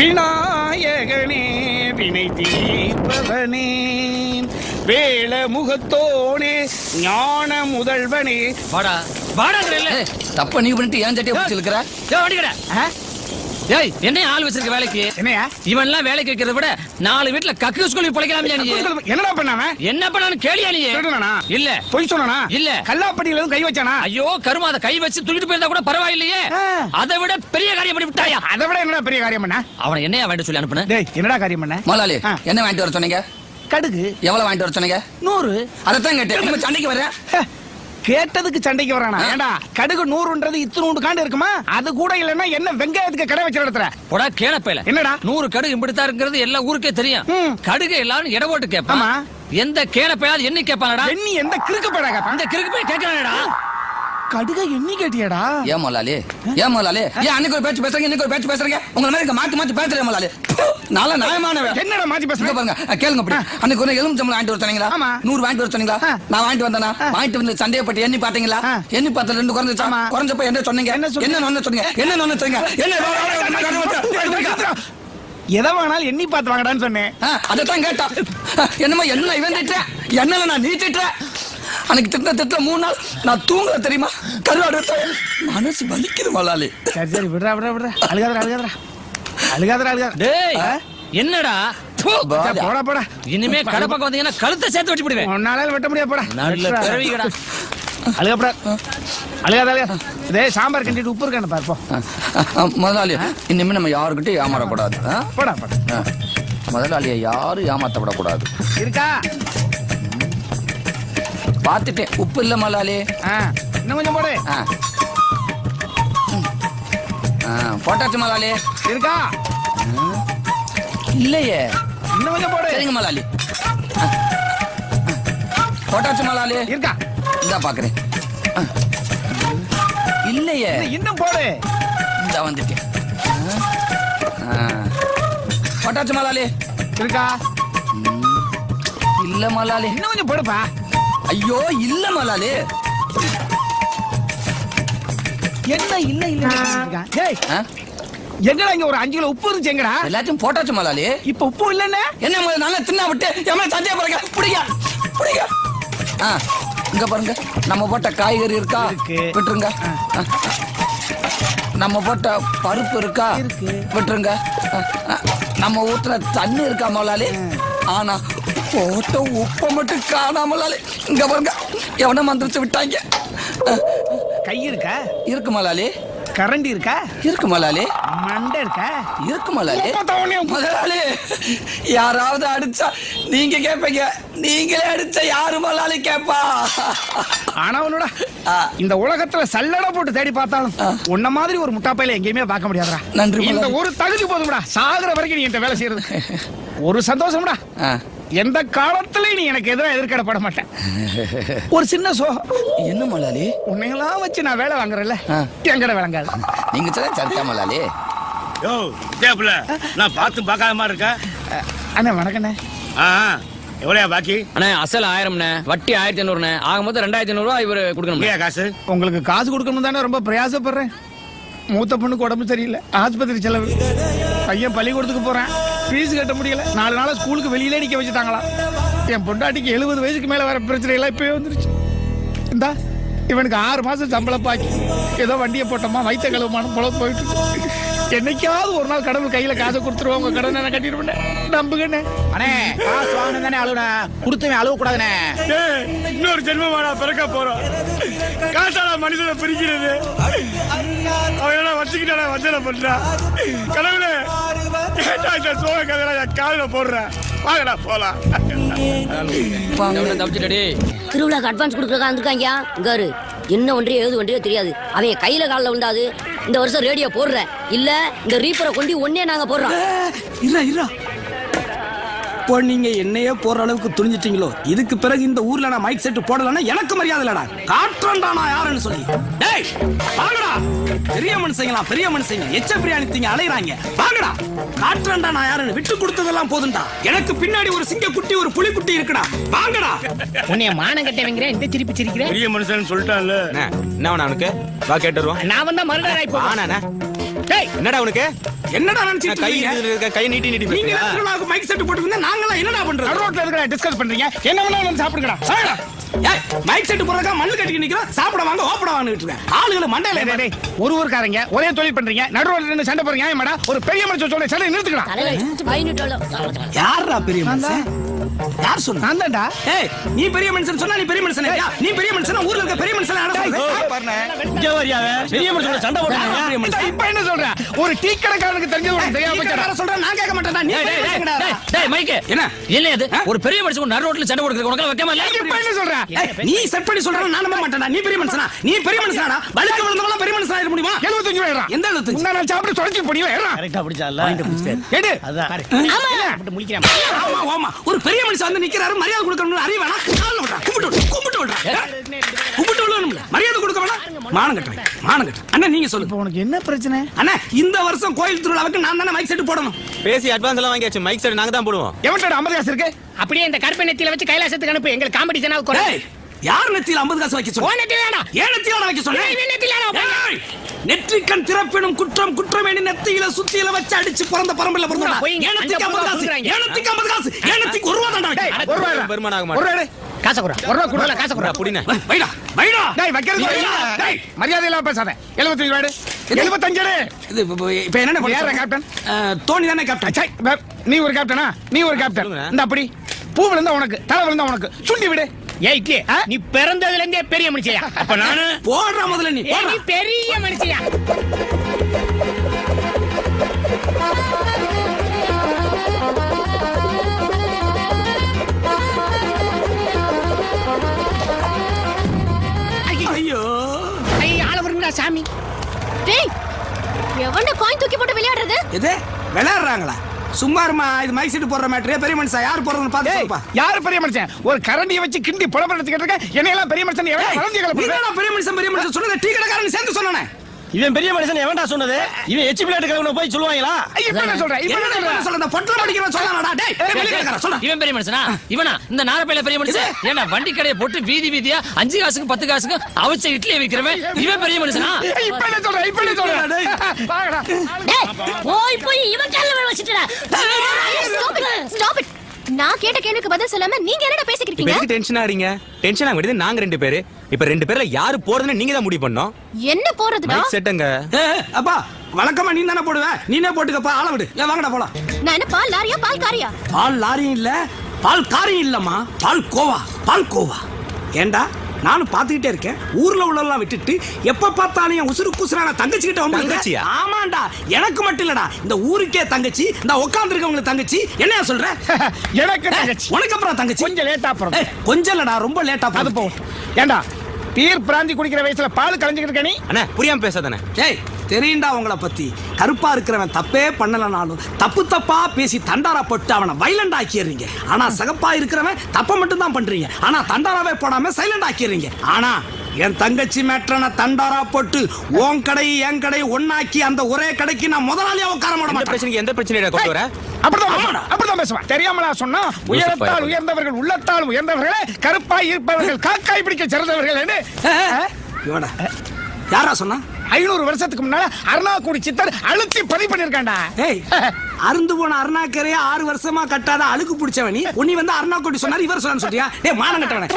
விநாயகனே வினை தீர்ப்பவனே. வேல முகத்தோனே ஞான முதல்வனே. வாடா ஏய், தப்ப நீ பண்ணிட்டு ஏன் சட்டையை பிடிச்சி இருக்கிற டேய் ஓடிங்கடா ஏய் என்ன ஆள் வச்சிருக்க வேலைக்கு? என்னையா? இவன்லாம் வேலைக்கு வைக்கிறத விட நாலு வீட்ல கக்கு ஸ்கூலுக்கு பிழைக்கலாமே நீ? என்னடா பண்ணாம என்ன பண்ணான்னு கேளியா நீ? திருடனா? இல்ல. பொய் சொன்னானா? இல்ல. கல்லாப்பட்டியில கை வச்சானா? ஐயோ கருமா அதை கை வச்சு தூக்கிட்டு போயிருந்தா கூட பரவாயில்லையே. அதை விட பெரிய காரியம் பண்ணி விட்டாயா? அதை விட என்னடா பெரிய காரியம் பண்ண? அவனை என்னையா வேண்ட சொல்லி அனுப்புன? டேய் என்னடா காரியம் பண்ண? முதலாளி. என்ன வாங்கிட்டு வர சொன்னீங்க? கடுகு. எவ்வளவு வாங்கிட்டு வர சொன்னீங்க? நூறு. அதைத்தான் கேட்டேன். சண்டைக்கு வரேன் கேட்டதுக்கு சண்டைக்கு வரானா. ஏண்டா கடுகு நூறுன்றது இத்தனூண்டு காண்டு இருக்குமா? அது கூட இல்லன்னா என்ன வெங்காயத்துக்கு கடை வச்சு நடத்துற? போடா கேளப்பையில என்னடா? நூறு கடுகு இப்படித்தான் இருக்கிறது எல்லா ஊருக்கே தெரியும். கடுகு எல்லாரும் எடை போட்டு கேட்பான் ஆமா. எந்த கேளப்பையாவது என்ன கேட்பானடா? எண்ணி எந்த கிறுக்கு படாக அந்த கிறுக்கு போய் கேட்கறானடா. கடுக எண்ணி கேட்டியாடா ஏன் முதலாளி ஏன் முதலாளி ஏன் அன்னைக்கு ஒரு பேச்சு பேசுறீங்க இன்னைக்கு ஒரு பேச்சு பேசுறீங்க உங்களை மாதிரி மாத்தி மாத்தி பேசுறேன் முதலாளி நல்ல நியாயமானவன் என்னடா மாத்தி இங்க பேசுற பாருங்க கேளுங்க அப்படி அன்னைக்கு ஒரு எலும்பு சம்பளம் வாங்கிட்டு வர சொன்னீங்களா ஆமா. நூறு வாங்கிட்டு வர சொன்னீங்களா. நான் வாங்கிட்டு வந்தேனா வாங்கிட்டு வந்து சண்டையை பட்டு எண்ணி பாத்தீங்களா. எண்ணி பார்த்த ரெண்டு குறைஞ்சிச்சா. குறைஞ்சப்ப என்ன சொன்னீங்க என்ன சொன்னீங்க? என்ன ஒண்ணு சொன்னீங்க என்ன ஒண்ணு சொன்னீங்க என்ன எதை வேணாலும் எண்ணி பார்த்து வாங்கடான்னு சொன்னேன் அதைத்தான் கேட்டான் என்னமோ என்ன இவன் திட்டுறேன் என்னல நான் நீ திட்டுறேன் அன்னைக்கு திட்ட திட்ட மூணு நாள் நான் தூங்குற தெரியுமா? கருவாடு. மனசு வலிக்குது முதலாளி சரி சரி விடுறா விடுறா விடுறா. அழுகாதடா அழுகாதடா. அழுகாதடா அழுகாத டேய்? என்னடா? போடா போடா. இனிமே கடை பக்கம் வந்தீங்கன்னா கழுத்தை சேர்த்து வச்சு விடுவேன் உன்னால வெட்ட முடியாது போடா. நல்ல. பிறவிகடா. அழுகப்படா. அழுகாத அழுகாத. இதே சாம்பார் கண்டிட்டு உப்பு இருக்கான்னு பார்ப்போம் முதலாளி இனிமே நம்ம யாருக்கிட்டையும் ஏமாறக்கூடாது? போடா போடா. முதலாளியை யாரும் ஏமாத்த விடக்கூடாது இருக்கா? பார்த்துட்டேன் உப்பு இல்ல ஆ இன்னும் கொஞ்சம் போடு. ஆ. ஆ, போட்டாச்சு முதலாளி இருக்கா? இல்லையே. இன்னும் கொஞ்சம் போடு. சரிங்க ஆ. போட்டாச்சு முதலாளி இருக்கா? இந்தா பாக்குறேன். இல்லையே. இன்னும் போடு. இந்த வந்துட்டேன். போட்டாச்சு முதலாளி இருக்கா? இல்ல முதலாளி இன்னும் கொஞ்சம் போடுப்பா. ஐயோ இல்ல முதலாளி என்ன இல்ல இல்ல? டேய்? எங்கடா இங்க ஒரு அஞ்சு கிலோ உப்பு இருந்துச்சு எங்கடா? எல்லாத்தையும் போட்டாச்சு முதலாளி இப்ப உப்பு இல்லன்னு என்ன? முதல்ல நல்லா தின்னா விட்டு எம்ம சத்தியா பாருங்க பிடிங்க பிடிங்க. ஆ இங்க பாருங்க. நம்ம போட்ட காய்கறி இருக்கா. விட்டுருங்க. நம்ம போட்ட பருப்பு இருக்கா. விட்டுருங்க. நம்ம ஊத்துன தண்ணி இருக்கா முதலாளி ஆனா போட்ட உப்பை மட்டும் காணாமலாளி இங்க பாருங்க. எவன மந்திரிச்சு விட்டாங்க? கை இருக்கா? இருக்கு முதலாளி கரண்டி இருக்கா? இருக்கு முதலாளி மண்டை இருக்கா? இருக்கு உப்பு. முதலாளி யாராவது அடிச்சா நீங்க கேப்பீங்க. நீங்களே அடிச்சா யாரு முதலாளி கேப்பா? ஆனா உன்னோட ஆ. இந்த உலகத்துல சல்லடை போட்டு தேடி பார்த்தாலும் உன்ன மாதிரி ஒரு முட்டாப்பையில எங்கேயுமே பார்க்க முடியாதுடா. நன்றி, இந்த. ஒரு தகுதி போதும்டா. சாகுற வரைக்கும் நீ என்கிட்ட வேலை செய்யறது. ஒரு சந்தோஷம்டா. ஆ. எந்த காலத்திலயும் நீ எனக்கு எதிராக எதிர்கடப்பட மாட்டேன். ஒரு சின்ன சோகம். என்ன முதலாளி உன்னையெல்லாம் வச்சு நான் வேலை வாங்குறேன்ல. எங்கட விளங்காது நீங்க சொல்ல சரியா முதலாளி யோ தேப்புல நான் பார்த்து பார்க்காத மாதிரி இருக்கா. அஹ், அண்ணா வணக்கண்ணே. ஆ எவ்வளோயா பாக்கி? அண்ணே அசல் ஆயிரம்ண்ணே. வட்டி ஆயிரத்தி ஐநூறுண்ணே. ஆக மொத்தம் ரெண்டாயிரத்தி ஐநூறுவா இவர் கொடுக்கணும் காசு? உங்களுக்கு காசு கொடுக்கணும் தானே ரொம்ப பிரயாசப்படுறேன். மூத்த பொண்ணுக்கு உடம்பு சரியில்லை. ஆஸ்பத்திரி செலவு. பையன் பள்ளிக்கூடத்துக்கு போறேன். ஃபீஸ் கட்ட முடியல. நாலு நாளா ஸ்கூலுக்கு வெளியிலே நிக்க வச்சுட்டாங்களா? என் பொண்டாட்டிக்கு எழுபது வயசுக்கு மேல வர பிரச்சனை எல்லாம் இப்பவே வந்துருச்சு. இந்தா இவனுக்கு ஆறு மாசம் சம்பளம் பாக்கி. ஏதோ வண்டியை போட்டோமா வைத்த கழுவுமான போல போயிட்டு. என்னைக்காவது ஒரு நாள் கடவுள் கையில காசை கொடுத்துருவோம் உங்க கடன் நான் கட்டிடுவேன். நம்புகண்ணே அண்ணே காசு வாங்கணும் தானே அழுவுன? கொடுத்தவன் அழுவ கூடாதுண்ணே இன்னொரு ஜென்மமாடா பிறக்க போறோம். காசாடா மனுஷனை பிரிக்கிறது. அவன் வச்சுக்கிட்டாடா வஞ்சனை பண்றா. கடவுளே இந்த சோக கதையில என் காலில போடுறேன் வாங்கடா போலாம் தப்பிச்சுட்டடி? திருவிழாக்கு அட்வான்ஸ் கொடுக்குறதா இருந்திருக்காங்க இங்காரு என்ன ஒன்றியோ ஏது ஒன்றியோ தெரியாது. அவன் கையில காலில் விழுந்தாது. இந்த வருஷம் ரேடியோ போடுற இல்ல இந்த ரீப்பரை கொண்டு ஒன்னே நாங்க போடுறோம். இருடா இருடா இப்போ நீங்க என்னையே போற அளவுக்கு துணிஞ்சிட்டீங்களோ? இதுக்கு பிறகு இந்த ஊர்ல நான் மைக் செட் போடலன்னா எனக்கு மரியாதை இல்லடா. காட்டுறேன்டா நான் யாருன்னு சொல்லி. டேய் வாங்கடா. பெரிய மனுஷங்களா பெரிய மனுஷங்க. எச்ச பிரியாணி திங்க அலையறாங்க. வாங்கடா. காட்டுறேன்டா நான் யாருன்னு விட்டு கொடுத்ததெல்லாம் போதும்டா. எனக்கு பின்னாடி ஒரு சிங்க குட்டி ஒரு புலி குட்டி இருக்குடா. வாங்கடா. உன்னைய மானம் கட்டவங்கிற? இந்த திருப்பி சிரிக்கிற? பெரிய மனுஷன் சொல்லிட்டான்ல. என்ன அவனுக்கு? வா கேட்டு வருவோம். நான் வந்தா மறுநாள் ஆயிப்போ வாண்ணா என்னடா உனக்கு? என்னடா நான் நினைச்சிட்டு கை இருக்க, கையை நீட்டி நீட்டி நீங்க பேசுறியா? திருவிழாவுக்கு மைக் செட் போட்டு இருந்தா நாங்களாம் என்னடா நடு பண்றது ரோட்ல இருக்கிற டிஸ்கஸ் பண்றீங்க. என்ன வேணாலும் வந்து சாப்பிடுங்கடா. சாப்பிடா ஏய், மைக் செட் போடுறதுக்கா மண்ணு கட்டிக்கு நிக்கிறோம். சாப்பிட வாங்க ஓப்பட வாங்கிட்டு இருக்கேன். ஆளுகளை மண்டையில டேய், டேய், டேய், ஒரு ஊருக்காரங்க ஒரே தொழில் பண்றீங்க. நடு ரோட்ல நின்னு சண்டை போறீங்க ஏமாடா ஒரு பெரிய மனுஷன் சொல்ல சண்டை நிறுத்துக்கலாம் யாரா பெரிய மனுஷன்? யார் சொன்னா? நான் தான்டா. ஏய் நீ பெரிய மனுஷன் சொன்னா நீ பெரிய மனுஷன் நீ பெரிய மனுஷன் ஊர்ல இருக்க பெரிய மனுஷன் யாரா சொல்றது பெரிய மனுஷன் சண்டை மனுஷன் இப்ப என்ன சொல்ற? ஒரு டீ கடைக்காரனுக்கு தெரிஞ்சது தெரியாம நீ போச்சேடா. வேற சொல்ற நான் கேட்க மாட்டேன்டா. நீ டேய், மைக்கு. என்ன? ஒரு பெரிய மனுஷன் நடு ரோட்ல சண்டை கொடுக்குறது உனக்கு வைக்காம இல்ல இப்ப என்ன சொல்ற? நீ செட் பண்ணி சொல்ற நான் நம்ப மாட்டேன்டா. நீ பெரிய மனுஷனா? நீ பெரிய மனுஷனாடா? வழுக்க விழுந்தவங்க பெரிய மனுஷனா இருக்க முடியுமா? எழுபத்தஞ்சு ரூபாய் எந்த எழுபத்தஞ்சு? முந்தா நாள் சாப்பிட்டு தொலைச்சு போடியும் ஏறா. கரெக்டா பிடிச்சால எடு. அதான். முழிக்கிறேன். ஆமா ஆமா. ஒரு பெரிய மனுஷன் வந்து நிக்கிறாரு மரியாதை கொடுக்கணும்னு அறிய வேணாம். கால்ல விடுறா. கும்பிட்டு கும்பிட்டு விடுறா. கும்பிட்டு விடணும்ல மரியாதை கொடுக்க வேணாம். மானம் கட்டுறேன். மானம் கட்டுறேன். அண்ணா நீங்க சொல்லுங்க. இப்ப உனக்கு என்ன பிரச்சனை? அண்ணா இந்த வருஷம் கோயில் திருவிழாவுக்கு நான் தானே மைக் செட் போடணும். பேசி அட்வான்ஸ் எல்லாம் வாங்கியாச்சு. மைக் செட் நாங்க தான் போடுவோம் எவன்டா ஐம்பது காசு இருக்கு அப்படியே இந்த கருப்பை நெத்தியில வச்சு கைலாசத்துக்கு அனுப்பு எங்களுக்கு காம்படிஷனா ஏய், யார் நெத்தியில 50 காசு வைக்க சொல்ல நெத்தியிலடா ஏன் நெத்தியில வைக்க. ஏய், நெற்றிக்கண் திறப்பினும் குற்றம் குற்றமேனி நெத்தியில சுத்தியில வச்சு அடிச்சு பிறந்த பரம்பரையில பிறந்தா ஏனத்துக்கு 50 காசு. ஏனத்துக்கு 50 காசு ஏனத்துக்கு ஒரு ரூபா தாண்டா ஒரு ரூபாய் பெருமானாக ஒரு மாட்டேன். காசை குடுறா ஒரு ரூபா காசை குடுறா புடின வைடா வைடா டேய் வைக்கிறது வைடா. டேய். மரியாதை இல்லாம பேசாத. எழுபத்தஞ்சு ரூபாய் இது- எழுபத்தஞ்சு இது இப்ப- என்ன பண்ண? கேப்டன்? தோனி தானே கேப்டன் சை, நீ ஒரு கேப்டனா நீ ஒரு கேப்டன். இந்த அப்படி பூ விழுந்தா உனக்கு தலை விழுந்தா உனக்கு. சுண்டி விடு. ஏய் இட்லி, ஆ? நீ பிறந்ததுல இருந்தே பெரிய மனுஷியா? அப்ப நானு? போடுறா முதல்ல நீ பெரிய மனுஷியா? சாமி. டேய் எவன்டா காயின் தூக்கி போட்டு விளையாடுறது? எது? விளையாடுறாங்களா? சும்மா இருமா இது மைக் செட் போடுற மேட்ரு பெரிய மனுஷன் யார் போடுறதுன்னு பார்த்து டேய் சொல்லுப்பா. யாரு பெரிய மனுஷன்? ஒரு கரண்டியை வச்சு கிண்டி புலம்பரத்துக்கிட்டு இருக்க என்னையெல்லாம் பெரிய மனுஷன் எவன் பெரிய மனுஷன் பெரிய மனுஷன்? சொன்னது டீ கடைக்காரன் சேர்ந்து சொன்னானே. இவன் பெரிய மனுஷன் எவன்டா சொன்னது இவன் எச்சி பிளேட் கிளம்புன போய் சொல்லுவாங்களா இப்ப என்ன சொல்ற இப்ப என்ன என்ன சொல்ற சொல்ற இந்த பொட்டல படிக்கிறவன் சொன்னானடா டேய் வெளிய கேக்குறா சொல்றா இவன் பெரிய மனுஷனா இவனா இந்த நாரப்பையில பெரிய மனுஷன் ஏன்னா வண்டி கடையை போட்டு வீதி வீதியா அஞ்சு காசுக்கு பத்து காசுக்கு அவிச்ச இட்லியை விக்கிறவன் இவன் பெரிய மனுஷனா இப்ப என்ன சொல்ற இப்ப என்ன சொல்ற டேய். டேய் போய் போய் இவன் கால்ல வச்சிட்டடா ஸ்டாப் இட் ஸ்டாப் இட் நான் கேட்ட கேள்விக்கு பதில் சொல்லாம நீங்க என்னடா பேசிக்கிட்டு இருக்கீங்க? எதுக்கு டென்ஷன் ஆறீங்க டென்ஷன் ஆக நாங்க ரெண்டு பேரு. இப்ப ரெண்டு பேர்ல யாரு போறதுன்னு நீங்க தான் முடிவு பண்ணோம் என்ன போறதுடா? செட்டுங்க அப்பா வழக்கமா நீ தானே போடுவ? நீனே போட்டுக்கப்பா ஆள விடு. ஏன் வாங்கடா போலாம். நான் என்ன பால் லாரியா பால் காரியா? பால் லாரியும் இல்ல பால் காரியம் இல்லம்மா. பால் கோவா பால் கோவா. ஏண்டா? நானும் பாத்துக்கிட்டே இருக்கேன். ஊர்ல உள்ளெல்லாம் விட்டுட்டு எப்ப பார்த்தாலும் என் உசுறு குசுறான தங்கச்சி கிட்ட வந்து தங்கச்சியா? ஆமாண்டா. எனக்கு மட்டும் இல்லடா. இந்த ஊருக்கே தங்கச்சி இந்த உட்கார்ந்து இருக்கவங்களுக்கு தங்கச்சி. என்னையா சொல்ற? எனக்கு தங்கச்சி. உனக்கு அப்புறம் தங்கச்சி? கொஞ்சம் லேட்டா ஏய், கொஞ்சம் இல்லடா ரொம்ப லேட்டா அது போகும். ஏண்டா பீர் பிராந்தி குடிக்கிற வயசுல பால் கலைஞ்சுக்கிட்டு இருக்க நீ? அண்ணா புரியாம பேசாதானே ஏய் தெரியும்டா உங்கள பத்தி. கருப்பா இருக்கிறவன் தப்பே பண்ணலனாலும் தப்பு தப்பா பேசி தண்டாரா போட்டு அவனை வைலண்ட் ஆக்கிடுறீங்க. ஆனா சகப்பா இருக்கிறவன் தப்ப மட்டும் தான் பண்றீங்க. ஆனா தண்டாராவே போடாம சைலண்ட் ஆக்கிடுறீங்க. ஆனா என் தங்கச்சி மேட்ரன தண்டாரா போட்டு உன் கடை என் கடை ஒன்னாக்கி அந்த ஒரே கடைக்கு நான் முதலாளியா உட்கார மாட்டேன். பிரச்சனைக்கு எந்த பிரச்சனையை கொண்டு வர? அப்படிதான் பேசுவான். அப்படிதான் பேசுவான். தெரியாமலா சொன்னா உயரத்தால் உயர்ந்தவர்கள் உள்ளத்தால் உயர்ந்தவர்களே கருப்பாய் இருப்பவர்கள் காக்காய் பிடிக்க சிறந்தவர்கள் இவடா யாரா சொன்னா? ஐநூறு வருஷத்துக்கு முன்னால அருணாக்குடி சித்தர் அழுத்தி பதிவு பண்ணிருக்காண்டா ஏய் அருந்து போன அருணாக்கரைய ஆறு வருஷமா கட்டாத அழுக்கு பிடிச்சவனி உன்னை வந்து அருணாக்கோட்டி சொன்னாரு இவர் சொன்னான்னு சொல்றியா? டேய் மானம் கட்டவனே.